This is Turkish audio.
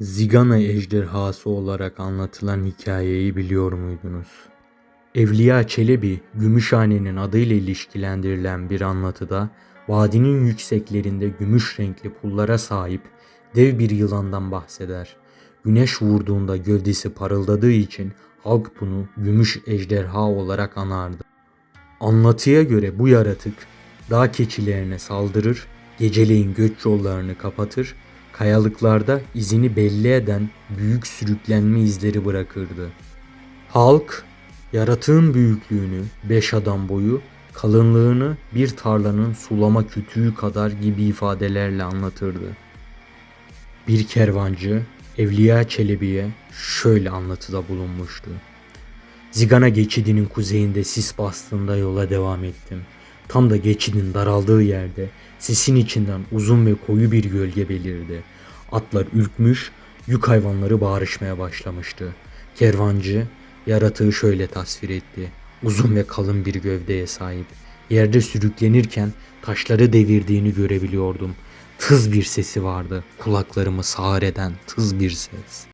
Zigana ejderhası olarak anlatılan hikayeyi biliyor muydunuz? Evliya Çelebi, Gümüşhane'nin adıyla ilişkilendirilen bir anlatıda vadinin yükseklerinde gümüş renkli pullara sahip dev bir yılandan bahseder. Güneş vurduğunda gövdesi parıldadığı için halk bunu gümüş ejderha olarak anardı. Anlatıya göre bu yaratık dağ keçilerine saldırır, geceleyin göç yollarını kapatır, kayalıklarda izini belli eden büyük sürüklenme izleri bırakırdı. Halk yaratığın büyüklüğünü beş adam boyu, kalınlığını bir tarlanın sulama kütüğü kadar gibi ifadelerle anlatırdı. Bir kervancı Evliya Çelebi'ye şöyle anlatıda bulunmuştu. Zigana geçidinin kuzeyinde sis bastığında yola devam ettim. Tam da geçidin daraldığı yerde sisin içinden uzun ve koyu bir gölge belirdi. Atlar ürkmüş, yük hayvanları bağırışmaya başlamıştı. Kervancı yaratığı şöyle tasvir etti. Uzun ve kalın bir gövdeye sahip. Yerde sürüklenirken taşları devirdiğini görebiliyordum. Tız bir sesi vardı. Kulaklarımı sağır eden tız bir ses.